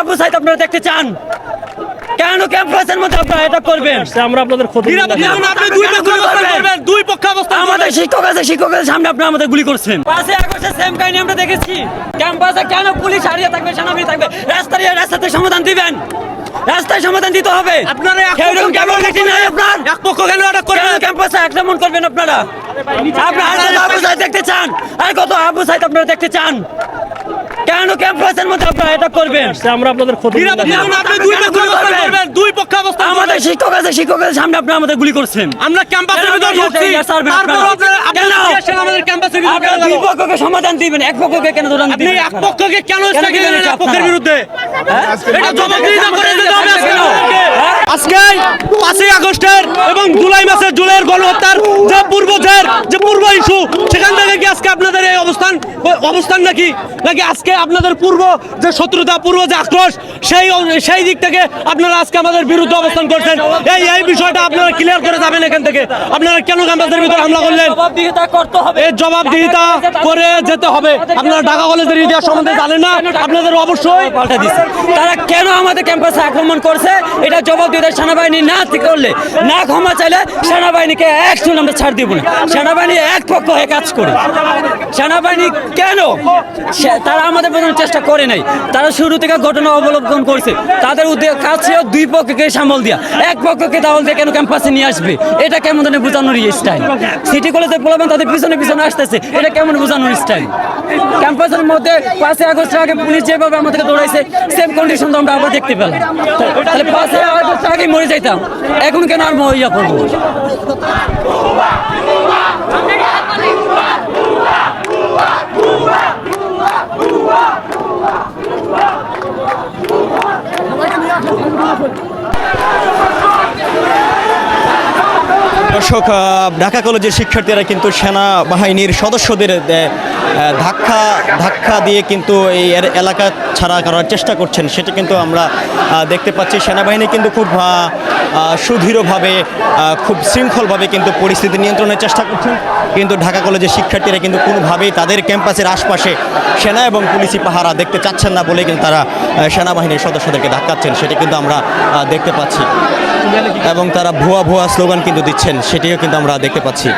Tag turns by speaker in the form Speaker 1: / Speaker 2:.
Speaker 1: আবু সাইদ আপনারা দেখতে চান? কেন ক্যাম্পাসের মধ্যে আপনারা এটা করবেন?
Speaker 2: আমরা আপনাদের ক্ষতি
Speaker 3: আপনি দুই পক্ষ অবস্থা করবেন। দুই পক্ষ
Speaker 1: আমাদের শিক্ষক আছে শিক্ষকের সামনে আপনারা আমাদের গুলি করছেন। পাশে আগস্টের সেম কাহিনী আমরা দেখেছি। ক্যাম্পাসে কেন পুলিশ হারিয়ে থাকবে সেনাবাহিনী থাকবে? রাস্তায় রাস্তাতে সমাধান দিবেন। রাস্তায় সমাধান দিতে হবে।
Speaker 3: আপনারা এক
Speaker 1: সেরকম ক্যাপাবিলিটি নাই আপনার
Speaker 3: এক পক্ষ কেন আটক
Speaker 1: কেন
Speaker 3: করবেন
Speaker 1: ক্যাম্পাসে আক্রমণ করবেন আপনারা। আবু সাইদ দেখতে চান? আর কত আবু সাইদ আপনারা দেখতে চান? কেন ক্যাম্পাসের মধ্যে আপনারা এটা করবেন?
Speaker 2: আমরা আপনাদের ক্ষতি
Speaker 3: আপনি দুই পক্ষ অবস্থান করবেন? দুই পক্ষ অবস্থান
Speaker 1: আমাদের শিক্ষক আছে শিক্ষকের সামনে আপনারা আমাদের গুলি করছেন।
Speaker 3: আমরা ক্যাম্পাসের ভিতর ঢুকছি। তারপর
Speaker 1: আপনারা?
Speaker 3: আমাদের ক্যাম্পাসের ভিতর।
Speaker 1: আপনারা দুই? পক্ষকে সমাধান দিবেন এক পক্ষকে কেন দৌড়ান
Speaker 3: আপনি
Speaker 1: দিবেন?
Speaker 3: এক পক্ষকে কেন স্ট্রাইকে
Speaker 1: দিবেন
Speaker 3: এক পক্ষের
Speaker 1: আপনারা?
Speaker 3: বিরুদ্ধে?
Speaker 1: হ্যাঁ?
Speaker 3: এটা জবাবদিহিতা করে দিতে হবে আজকে
Speaker 1: কেন?
Speaker 3: আমাদেরকে।
Speaker 1: হ্যাঁ?
Speaker 3: আজকে পাঁচই আগস্টের এবং জুলাই মাসের জুলাইয়ের গণহত্যার যে পূর্ব জের, যে পূর্ব ইস্যু, সেখান থেকে কি আজকে আপনাদের এই অবস্থান অবস্থান নাকি? নাকি আজকে আপনাদের পূর্ব যে শত্রুতা, পূর্ব যে আক্রোশ, সেই সেই দিক থেকে আপনারা আজকে আমাদের বিরুদ্ধে অবস্থান করছেন? এই এই বিষয়টা আপনারা ক্লিয়ার করে যাবেন এখান থেকে। আপনারা কেন ক্যাম্পাসের ভিতরে হামলা করলেন? এর জবাবদিহিতা করে যেতে হবে। আপনারা ঢাকা কলেজের ইতিহাস সম্বন্ধে জানেন না। আপনাদের অবশ্যই
Speaker 1: পাল্টা দিচ্ছে তারা কেন আমাদের ক্যাম্পাসে আক্রমণ করছে? এটা জবাব দিতে সেনাবাহিনী না করলে, না ক্ষমা চাইলে সেনাবাহিনীকে একজন আমরা ছাড় দিব না। সেনাবাহিনী এক পক্ষ হয়ে কাজ করে সেনাবাহিনী কেন? তারা আমাদের বোঝানোর চেষ্টা করে নাই। তারা শুরু থেকে ঘটনা অবলম্বন করছে। তাদের কাজ ছিল দুই পক্ষকে সামল দিয়া, এক পক্ষকে তাহলে দিয়ে কেন ক্যাম্পাসে নিয়ে আসবে? এটা কেমন ধরনের বোঝানোর স্টাইল সিটি কলেজের পোলাবেন তাদের পিছনে পিছনে আসতেছে। এটা কেমন বোঝানোর স্টাইল ক্যাম্পাসের মধ্যে পাঁচই আগস্টের আগে পুলিশ যেভাবে আমাদেরকে দৌড়াইছে সেম কন্ডিশন তো আমরা আবার দেখতে পেলাম। তাহলে পাঁচই আগস্টের আগে মরে যাইতাম, এখন কেন আর মহিয়া করব
Speaker 4: দর্শক ঢাকা কলেজের শিক্ষার্থীরা কিন্তু সেনা বাহিনীর সদস্যদের ধাক্কা ধাক্কা দিয়ে কিন্তু এই এলাকা ছাড়া করার চেষ্টা করছেন। সেটা কিন্তু আমরা দেখতে পাচ্ছি। সেনাবাহিনী কিন্তু খুব সুদৃঢ়ভাবে খুব শৃঙ্খলভাবে কিন্তু পরিস্থিতি নিয়ন্ত্রণের চেষ্টা করছেন। কিন্তু ঢাকা কলেজের শিক্ষার্থীরা কিন্তু কোনোভাবেই তাদের ক্যাম্পাসের আশপাশে সেনা এবং পুলিশি পাহারা দেখতে চাচ্ছেন না বলে কিন্তু তারা সেনাবাহিনীর সদস্যদেরকে ধাক্কাচ্ছেন। সেটা কিন্তু আমরা দেখতে পাচ্ছি। এবং তারা ভুয়া ভুয়া স্লোগান কিন্তু দিচ্ছেন। সেটিও কিন্তু আমরা দেখতে পাচ্ছি।